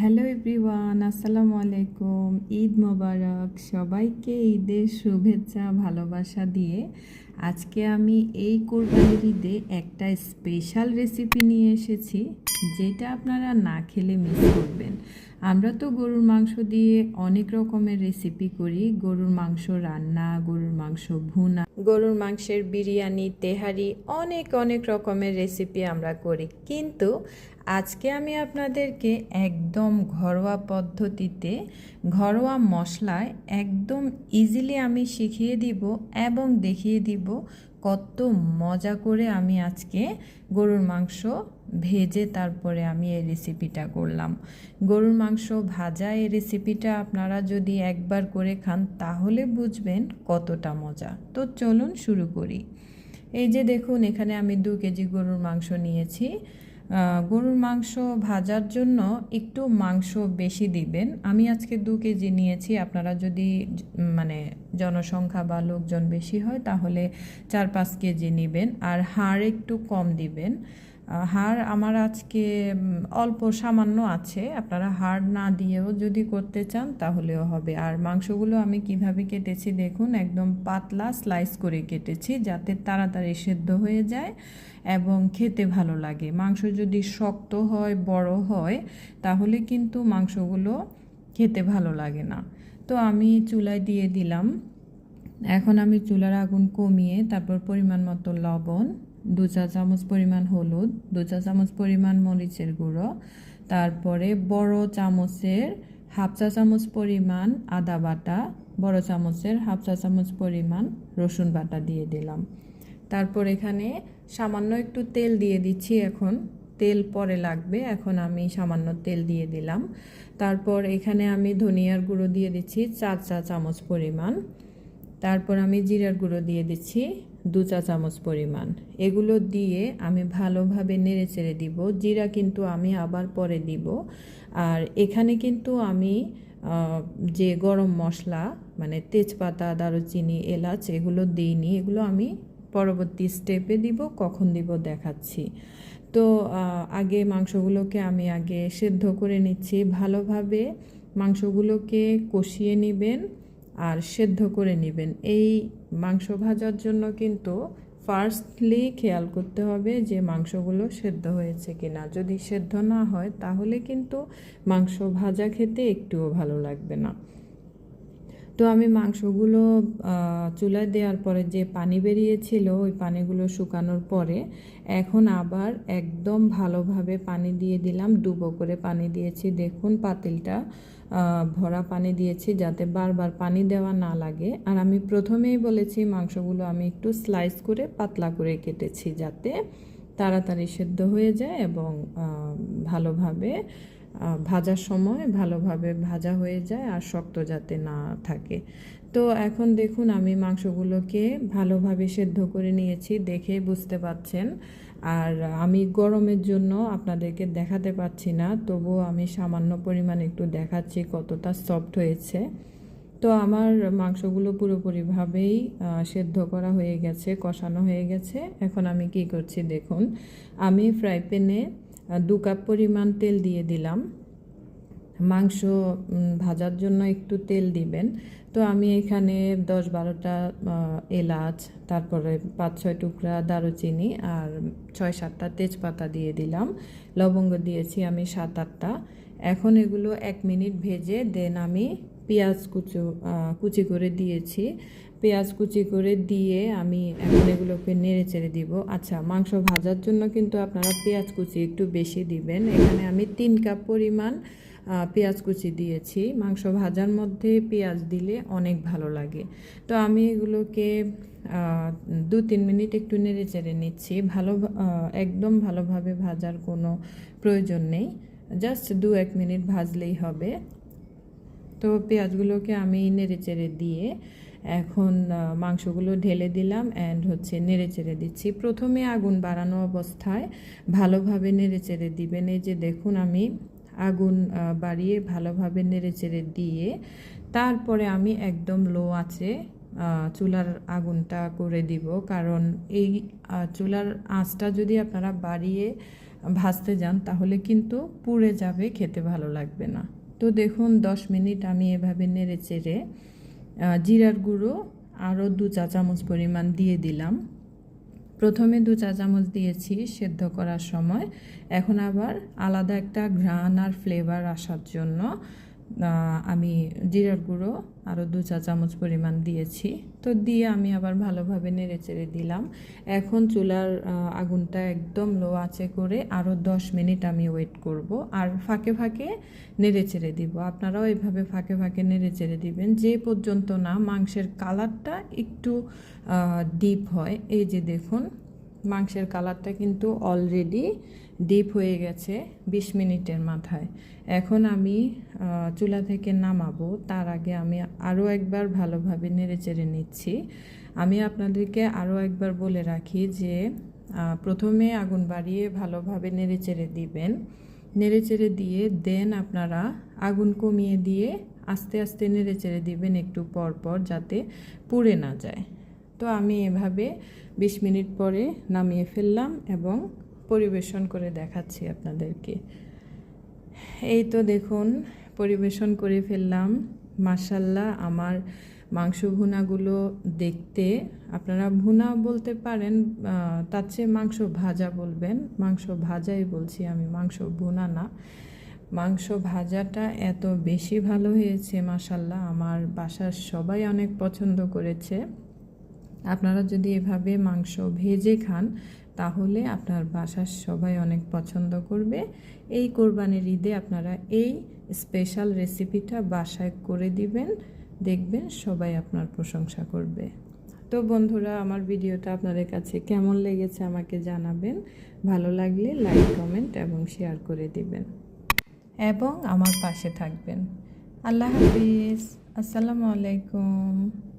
Hello everyone আসসালামু আলাইকুম। ঈদ মোবারক। সবাইকে ঈদের শুভেচ্ছা ভালোবাসা দিয়ে আজকে আমি এই কোরবানির ঈদে একটা স্পেশাল রেসিপি নিয়ে এসেছি, যেটা আপনারা না খেলে মিস করবেন। আমরা তো গরুর মাংস দিয়ে অনেক রকমের রেসিপি করি। গরুর মাংস রান্না, গরুর মাংস ভুনা, গরুর মাংসের বিরিয়ানি, তেহারি, অনেক অনেক রকমের রেসিপি আমরা করি। কিন্তু আজকে আমি আপনাদেরকে একদম ঘরোয়া পদ্ধতিতে ঘরোয়া মশলায় একদম ইজিলি আমি শিখিয়ে দিব এবং দেখিয়ে দিব কত মজা করে আমি আজকে গরুর মাংস ভেজে তারপরে আমি এই রেসিপিটা করলাম। গরুর মাংস ভাজা এই রেসিপিটা আপনারা যদি একবার করে খান তাহলে বুঝবেন কতটা মজা। তো চলুন শুরু করি। এই যে দেখুন এখানে আমি দু কেজি গরুর মাংস নিয়েছি। গরুর মাংস ভাজার জন্য একটু মাংস বেশি দিবেন। আমি আজকে দু কেজি নিয়েছি, আপনারা যদি মানে জনসংখ্যা বা লোকজন বেশি হয় তাহলে চার পাঁচ কেজি নেবেন, আর হাড় একটু কম দিবেন। হাড় আমার আজকে অল্প সামান্য আছে। আপনারা হাড় না দিয়েও যদি করতে চান তাহলেও হবে। আর মাংসগুলো আমি কীভাবে কেটেছি দেখুন, একদম পাতলা স্লাইস করে কেটেছি যাতে তাড়াতাড়ি সেদ্ধ হয়ে যায় এবং খেতে ভালো লাগে। মাংস যদি শক্ত হয়, বড় হয়, তাহলে কিন্তু মাংসগুলো খেতে ভালো লাগে না। তো আমি চুলায় দিয়ে দিলাম। এখন আমি চুলার আগুন কমিয়ে তারপর পরিমাণ মতো লবণ দু চা চামচ পরিমাণ হলুদ, দু চা চামচ পরিমাণ মরিচের গুঁড়ো, তারপরে বড় চামচের হাফ চা চামচ পরিমাণ আদা বাটা, বড় চামচের হাফ চা চামচ পরিমাণ রসুন বাটা দিয়ে দিলাম। তারপর এখানে সামান্য একটু তেল দিয়ে দিচ্ছি এখন। তেল পরে লাগবে, এখন আমি সামান্য তেল দিয়ে দিলাম। তারপর এখানে আমি ধনিয়ার গুঁড়ো দিয়ে দিচ্ছি চার চা চামচ পরিমাণ। তারপর আমি জিরার গুঁড়ো দিয়ে দিচ্ছি দু চা চামচ পরিমাণ। এগুলো দিয়ে আমি ভালোভাবে নেড়ে চেড়ে দিব। জিরা কিন্তু আমি আবার পরে দিব। আর এখানে কিন্তু আমি যে গরম মশলা মানে তেজপাতা, দারুচিনি, এলাচ, এগুলো দিইনি। এগুলো আমি পরবর্তী স্টেপে দিব, কখন দিব দেখাচ্ছি। তো আগে মাংসগুলোকে আমি আগে সেদ্ধ করে নিচ্ছি। ভালোভাবে মাংসগুলোকে কষিয়ে নেবেন। আর সেদ্ধ করে নেবেন। এই মাংস ভাজার জন্য কিন্তু ফার্স্টলি খেয়াল করতে হবে যে মাংসগুলো সেদ্ধ হয়েছে কিনা। যদি সেদ্ধ না হয়, তাহলে কিন্তু মাংস ভাজা খেতে একটুও ভালো লাগবে না। তো আমি মাংসগুলো চুলায় দেওয়ার পরে যে পানি বেরিয়েছিল, ওই পানিগুলো শুকানোর পরে এখন আবার একদম ভালোভাবে পানি দিয়ে দিলাম। ডুবো করে পানি দিয়েছি। দেখুন পাতিলটা ভরা পানি দিয়েছি যাতে বারবার পানি দেওয়া না লাগে। আর আমি প্রথমেই বলেছি মাংসগুলো আমি একটু স্লাইস করে, পাতলা করে কেটেছি যাতে তাড়াতাড়ি সেদ্ধ হয়ে যায় এবং ভালোভাবে ভাজার সময় ভালোভাবে ভাজা হয়ে যায় আর শক্ত যাতে না থাকে। তো এখন দেখুন আমি মাংসগুলোকে ভালোভাবে সেদ্ধ করে নিয়েছি দেখে বুঝতে পাচ্ছেন। আর আমি গরমের জন্য আপনাদেরকে দেখাতে পাচ্ছি না, তবুও আমি সামান্য পরিমাণ একটু দেখাচ্ছি কতটা সফট হয়েছে। তো আমার মাংসগুলো পুরোপুরিভাবেই সেদ্ধ করা হয়ে গেছে, কষানো হয়ে গেছে। এখন আমি কি করছি দেখুন, আমি ফ্রাই প্যানে দু কাপ পরিমাণ তেল দিয়ে দিলাম। মাংস ভাজার জন্য একটু তেল দিবেন। তো আমি এখানে দশ বারোটা এলাচ, তারপরে পাঁচ ছয় টুকরা দারুচিনি আর ছয় সাতটা তেজপাতা দিয়ে দিলাম। লবঙ্গ দিয়েছি আমি সাত আটটা। এখন এগুলো এক মিনিট ভেজে দেন আমি পেঁয়াজ কুচু কুচি করে দিয়েছি। পেঁয়াজ কুচি করে দিয়ে আমি এখন এগুলোকে নেড়ে চেড়ে দিব। আচ্ছা মাংস ভাজার জন্য কিন্তু আপনারা পেঁয়াজ কুচি একটু বেশি দিবেন। এখানে আমি তিন কাপ পরিমাণ পেঁয়াজ কুচি দিয়েছি। মাংস ভাজার মধ্যে পেঁয়াজ দিলে অনেক ভালো লাগে। তো আমি এগুলোকে দু, তিন মিনিট একটু নেড়ে চেড়ে নিচ্ছি। ভালো একদম ভালোভাবে ভাজার কোনো প্রয়োজন নেই। জাস্ট দু, এক মিনিট ভাজলেই হবে। তো পেঁয়াজগুলোকে আমি নেড়ে চেড়ে দিয়ে এখন মাংসগুলো ঢেলে দিলাম অ্যান্ড হচ্ছে নেড়ে চেড়ে দিচ্ছি। প্রথমে আগুন বাড়ানো অবস্থায় ভালোভাবে নেড়ে চেড়ে দিবেন। এই যে দেখুন, আমি আগুন বাড়িয়ে ভালোভাবে নেড়ে চেড়ে দিয়ে তারপরে আমি একদম লো আছে চুলার আগুনটা করে দিব। কারণ এই চুলার আঁচটা যদি আপনারা বাড়িয়ে ভাজতে যান, তাহলে কিন্তু পুড়ে যাবে, খেতে ভালো লাগবে না। তো দেখুন, দশ মিনিট আমি এভাবে নেড়ে চেড়ে জিরার গুঁড়ো আরও দু চা চামচ পরিমাণ দিয়ে দিলাম। প্রথমে দু চা চামচ দিয়েছি সেদ্ধ করার সময়। এখন আবার আলাদা একটা ঘ্রাণ আর ফ্লেভার আসার জন্য আমি জিরার গুঁড়ো আরও দু চা চামচ পরিমাণ দিয়েছি। তো দিয়ে আমি আবার ভালোভাবে নেড়ে চেড়ে দিলাম। এখন চুলার আগুনটা একদম লো আঁচে করে আরও দশ মিনিট আমি ওয়েট করব। আর ফাঁকে ফাঁকে নেড়ে চেড়ে দিব। আপনারাও এভাবে ফাঁকে ফাঁকে নেড়ে চেড়ে দিবেন। যে পর্যন্ত না মাংসের কালারটা একটু ডিপ হয়। এই যে দেখুন মাংসের কালারটা কিন্তু অলরেডি ডিপ হয়ে গেছে বিশ মিনিটের মাথায়। এখন আমি চুলা থেকে নামাবো, তার আগে আমি আরও একবার ভালোভাবে নেড়ে চেড়ে নিচ্ছি। আমি আপনাদেরকে আরও একবার বলে রাখি যে প্রথমে আগুন বাড়িয়ে ভালোভাবে নেড়ে চেড়ে দিবেন। নেড়ে চেড়ে দিয়ে দেন আপনারা আগুন কমিয়ে দিয়ে আস্তে আস্তে নেড়ে চেড়ে দিবেন একটু পর পর যাতে পুড়ে না যায়। তো আমি এভাবে বিশ মিনিট পরে নামিয়ে ফেললাম এবং পরিবেশন করে দেখাচ্ছি আপনাদেরকে। এই তো দেখুন, পরিবেশন করে ফেললাম। মার্শাল্লাহ আমার মাংস ভুনাগুলো দেখতে, আপনারা ভুনা বলতে পারেন তার চেয়ে মাংস ভাজা বলবেন। মাংস ভাজাই বলছি আমি, মাংস ভুনা না। মাংস ভাজাটা এত বেশি ভালো হয়েছে মাসাল্লাহ আমার বাসার সবাই অনেক পছন্দ করেছে। আপনারা যদি এভাবে মাংস ভেজে খান, তাহলে আপনার বাসার সবাই অনেক পছন্দ করবে। এই কোরবানির ঈদে আপনারা এই স্পেশাল রেসিপিটা বাসায় করে দিবেন, দেখবেন সবাই আপনার প্রশংসা করবে। তো বন্ধুরা, আমার ভিডিওটা আপনাদের কাছে কেমন লেগেছে আমাকে জানাবেন। ভালো লাগলে লাইক, কমেন্ট এবং শেয়ার করে দিবেন। এবং আমার পাশে থাকবেন। আল্লাহ হাফিজ। আসসালামু আলাইকুম।